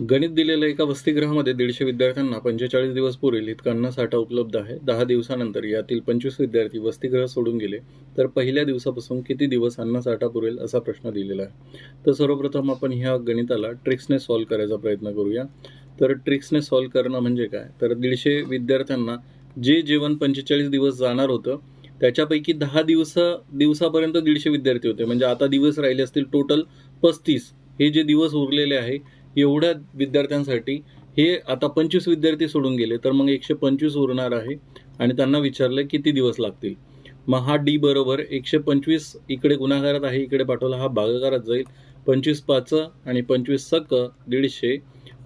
गणित दिलेल्या एका वसतिगृहामध्ये दीडशे विद्यार्थ्यांना पंचेचाळीस दिवस पुरेल इतका अन्नसाठा उपलब्ध आहे. दहा दिवसानंतर यातील पंचवीस विद्यार्थी वसतिगृह सोडून गेले. तर पहिल्या दिवसापासून किती दिवस अन्नसाठा पुरेल असा प्रश्न दिलेला आहे. तर सर्वप्रथम आपण ह्या गणिताला ट्रिक्सने सॉल्व्ह करायचा प्रयत्न करूया. तर ट्रिक्सने सॉल्व्ह करणं म्हणजे काय? तर दीडशे विद्यार्थ्यांना जे जेवण पंचेचाळीस दिवस जाणार होतं त्याच्यापैकी दहा दिवस दिवसापर्यंत दीडशे विद्यार्थी होते. म्हणजे आता दिवस राहिले असतील टोटल पस्तीस. हे जे दिवस उरलेले आहे एवढ्या विद्यार्थ्यांसाठी हे आता पंचवीस विद्यार्थी सोडून गेले तर मग एकशे पंचवीस उरणार आहे. आणि त्यांना विचारलं किती दिवस लागतील. मग हा डी बरोबर एकशे पंचवीस इकडे गुन्हागारात आहे इकडे पाठवला हा भागाकारात जाईल. पंचवीस पाच आणि पंचवीस सक दीडशे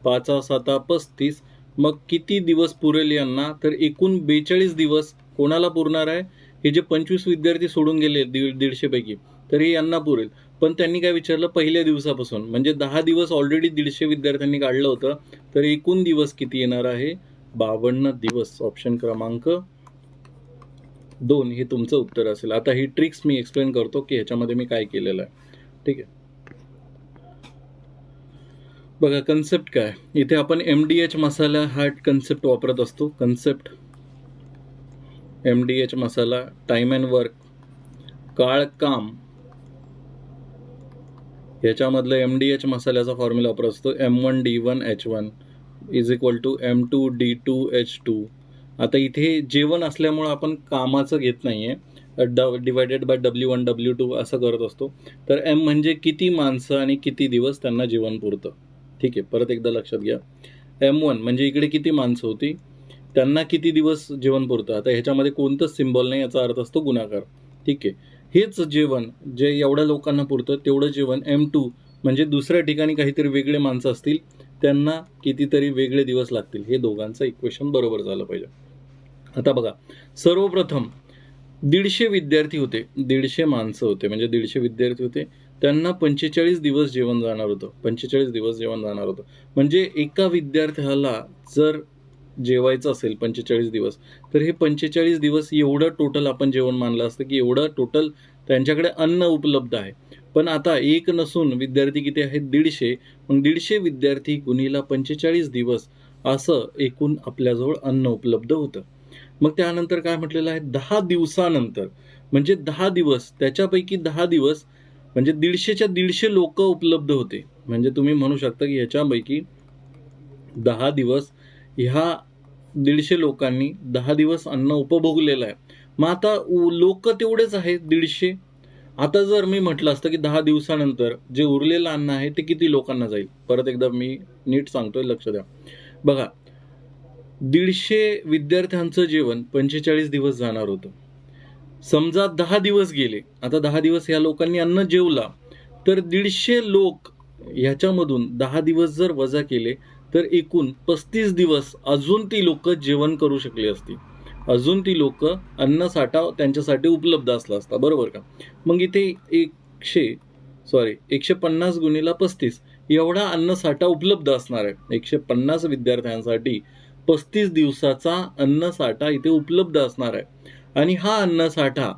पाच साता पस्तीस. मग किती दिवस पुरेल यांना? तर एकूण बेचाळीस दिवस कोणाला पुरणार आहे? हे जे पंचवीस विद्यार्थी सोडून गेले दीड दीडशेपैकी तर हे यांना पुरेल. पण त्यांनी काय विचारलं? पहिल्या दिवसापासून. म्हणजे दहा दिवस ऑलरेडी दीडशे विद्यार्थ्यांनी काढलं होतं. तर एकूण दिवस किती येणार आहे? बावन्न दिवस. ऑप्शन क्रमांक दोन हे तुमचं उत्तर असेल. आता ही ट्रिक्स मी एक्सप्लेन करतो की ह्याच्यामध्ये मी काय केलेलं आहे. ठीक आहे. बघा कन्सेप्ट काय? इथे आपण एम डी एच मसाला हा कन्सेप्ट वापरत असतो. Concept M D H masala time and work काळ काम. याच्यामधलं एम डी एच मसाल्याचा फॉर्म्युला वापरत असतो M one D one H one is equal to M two D two H two आता इथे जेवण असल्यामुळं आपण कामाचं घेत नाही आहे D divided by W one W two असं करत असतो. तर एम म्हणजे किती माणसं आणि किती दिवस त्यांना जेवण पुरतं. ठीक आहे परत एकदा लक्षात घ्या. एम वन म्हणजे इकडे किती माणसं होती? त्यांना किती दिवस जेवण पुरतं? आता ह्याच्यामध्ये कोणतंच सिम्बॉल नाही याचा अर्थ असतो गुणाकार. ठीक आहे. हेच जेवण जे एवढ्या लोकांना पुरतं तेवढं जेवण एम टू म्हणजे दुसऱ्या ठिकाणी काहीतरी वेगळे माणसं असतील त्यांना कितीतरी वेगळे दिवस लागतील. हे दोघांचं इक्वेशन बरोबर झालं पाहिजे. आता बघा सर्वप्रथम दीडशे विद्यार्थी होते. दीडशे माणसं होते. म्हणजे दीडशे विद्यार्थी होते. त्यांना पंचेचाळीस दिवस जेवण जाणार होतं. पंचेचाळीस दिवस जेवण जाणार होतं. म्हणजे एका विद्यार्थ्याला जर जेवायचं असेल पंचेचाळीस दिवस तर हे पंचेचाळीस दिवस एवढं टोटल आपण जेवण मानलं असतं की एवढं टोटल त्यांच्याकडे अन्न उपलब्ध आहे. पण आता एक नसून विद्यार्थी किती आहेत? दीडशे. मग दीडशे विद्यार्थी गुन्हेला पंचेचाळीस दिवस असं एकूण आपल्याजवळ अन्न उपलब्ध होतं. मग त्यानंतर काय म्हटलेलं आहे? दहा दिवसानंतर. म्हणजे दहा दिवस. त्याच्यापैकी दहा दिवस म्हणजे दीडशेच्या दीडशे लोक उपलब्ध होते. म्हणजे तुम्ही म्हणू शकता की ह्याच्यापैकी दहा दिवस ह्या दीडशे लोकांनी दहा दिवस अन्न उपभोगलेलं आहे. मग आता लोक तेवढेच आहेत दीडशे. आता जर मी म्हटलं असतं की दहा दिवसानंतर जे उरलेलं अन्न आहे ते किती लोकांना जाईल? परत एकदा मी नीट सांगतोय लक्ष द्या. बघा दीडशे विद्यार्थ्यांचं जेवण पंचेचाळीस दिवस जाणार होतं. समजा दहा दिवस गेले आता दहा दिवस ह्या लोकांनी अन्न जेवला तर दीडशे लोक ह्याच्यामधून दहा दिवस जर वजा केले तर एकूण पस्तीस दिवस अजून ती लोक जेवण करू शकली असती अजून ती लोक अन्नसाठा त्यांच्यासाठी उपलब्ध असला असता. बरोबर का? मग इथे एकशे सॉरी एकशे पन्नास गुणीला पस्तीस एवढा अन्नसाठा उपलब्ध असणार आहे. एकशे पन्नास विद्यार्थ्यांसाठी पस्तीस दिवसाचा अन्नसाठा इथे उपलब्ध असणार आहे. आणि हा अन्नसाठा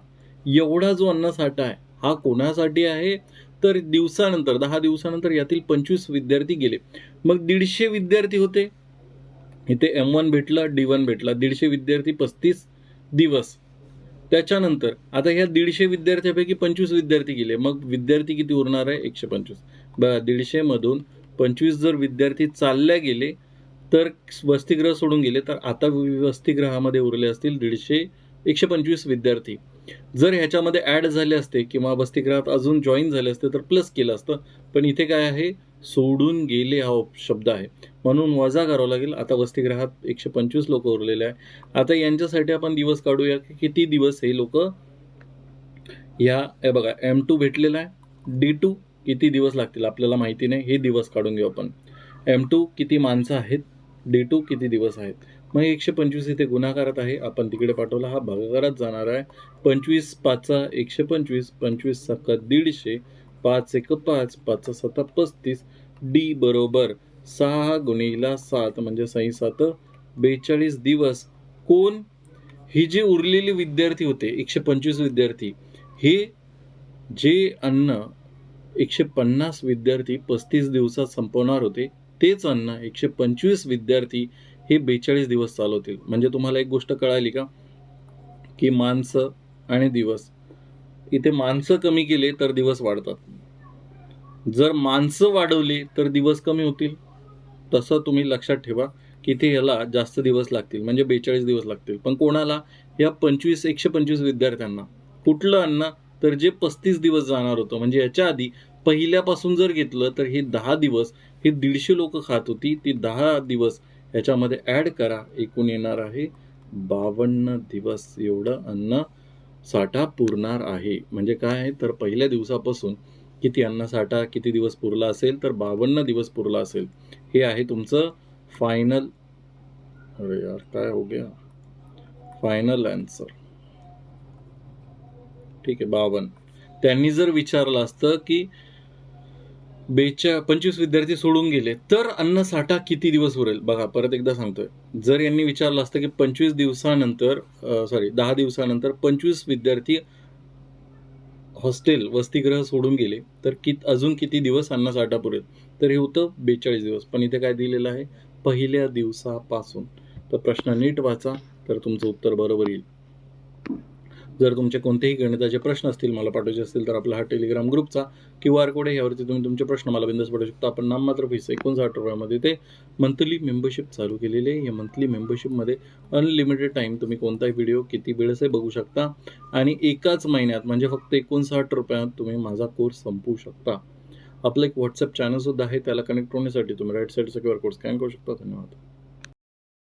एवढा जो अन्नसाठा आहे हा कोणासाठी आहे? तर दिवसानंतर दहा दिवसानंतर यातील पंचवीस विद्यार्थी गेले. मग दीडशे विद्यार्थी होते. इथे एम वन भेटला डी वन भेटला. दीडशे विद्यार्थी पस्तीस दिवस. त्याच्यानंतर आता ह्या दीडशे विद्यार्थ्यापैकी पंचवीस विद्यार्थी गेले. मग विद्यार्थी किती उरणार आहे? एकशे पंचवीस. बघा दीडशेमधून पंचवीस जर विद्यार्थी चालल्या गेले तर वसतिगृह सोडून गेले. तर आता वसतिगृहामध्ये उरले असतील दीडशे एकशे पंचवीस विद्यार्थी. जर ह्याच्यामध्ये ॲड झाले असते किंवा वसतिगृहात अजून जॉईन झाले असते तर प्लस केलं असतं. पण इथे काय आहे? सोडून गेले हा शब्द आहे. म्हणून वजा करावा लागेल. आता वसतिगृहात एकशे पंचवीस लोक उरलेले आहे. आता यांच्यासाठी आपण दिवस काढूया की किती दिवस हे लोक या बघा एम टू भेटलेला आहे. डी टू किती दिवस लागतील आपल्याला माहिती नाही. हे दिवस काढून घेऊ आपण. एम टू किती माणसं आहेत? डी टू किती दिवस आहेत? मग एकशे पंचवीस इथे गुन्हाकारात आहे. आपण तिकडे पाठवला. हा भागाकारात जाणार आहे. पंचवीस पाचचा एकशे पंचवीस पंचवीस सका दीडशे पाच एक पाच पाच सता पस्तीस. डी बरोबर सहा गुणीला सात म्हणजे सई सात बेचाळीस दिवस. कोण? ही जे उरलेले विद्यार्थी होते एकशे पंचवीस विद्यार्थी हे जे अन्न एकशे पन्नास विद्यार्थी पस्तीस दिवसात संपवणार होते तेच अन्न एकशे पंचवीस विद्यार्थी हे बेचाळीस दिवस चालवतील. म्हणजे तुम्हाला एक गोष्ट कळाली का? की माणसं आणि दिवस. इथे माणसं कमी केले तर दिवस वाढतात. जर माणसं वाढवली तर दिवस कमी होतील. तसं तुम्ही लक्षात ठेवा की ते ह्याला जास्त दिवस लागतील. म्हणजे बेचाळीस दिवस लागतील. पण कोणाला? या पंचवीस एकशे पंचवीस विद्यार्थ्यांना. कुठलं अन्न तर जे पस्तीस दिवस जाणार होतं. म्हणजे याच्या आधी पहिल्यापासून जर घेतलं तर हे दहा दिवस हे दीडशे लोक खात होती ती दहा दिवस याच्यामध्ये ॲड करा. एकूण येणार आहे बावन्न दिवस. एवढं अन्न साठा पुरणार आहे. म्हणजे काय आहे? तर पहिल्या दिवसापासून किती अन्नसाठा किती दिवस पुरला असेल तर बावन्न दिवस पुरला असेल. हे आहे तुमचं फायनल अरे यार काय हो गया? फायनल आन्सर ठीक आहे बावन्न त्यांनी जर विचारलं असतं की बेचा पंचवीस विद्यार्थी सोडून गेले. तर अन्न साठा किती दिवस उरेल? बघा परत एकदा सांगतोय. जर यांनी विचारलं असतं की पंचवीस दिवसानंतर सॉरी दहा दिवसानंतर पंचवीस विद्यार्थी हॉस्टेल वसतिगृह सोडून गेले तर कित अजून किती दिवस अन्न साठा पुरेल? तर हे होतं बेचाळीस दिवस. पण इथे काय दिलेलं आहे? पहिल्या दिवसापासून. तर प्रश्न नीट वाचा तर तुमचं उत्तर बरोबर येईल. जर तुमचे कोणतेही गणिताचे प्रश्न असतील मला पाठवायचे असतील तर आपला हा टेलिग्राम ग्रुपचा क्यू आर कोड आहे. यावरती तुम्ही तुमचे प्रश्न मला बिंदस पाठवू शकता. आपण नाममात्र फीस एकोणसाठ रुपयामध्ये ते मंथली मेंबरशिप चालू केलेली आहे. या मंथली मेंबरशिपमध्ये अनलिमिटेड टाईम तुम्ही कोणताही व्हिडिओ किती वेळेसही बघू शकता. आणि एकाच महिन्यात म्हणजे फक्त एकोणसाठ रुपयात तुम्ही माझा कोर्स संपवू शकता. आपलं एक व्हॉट्सअप चॅनलसुद्धा आहे. त्याला कनेक्ट होण्यासाठी तुम्ही राईट साईडचा क्यू आर कोड स्कॅन करू शकता. धन्यवाद.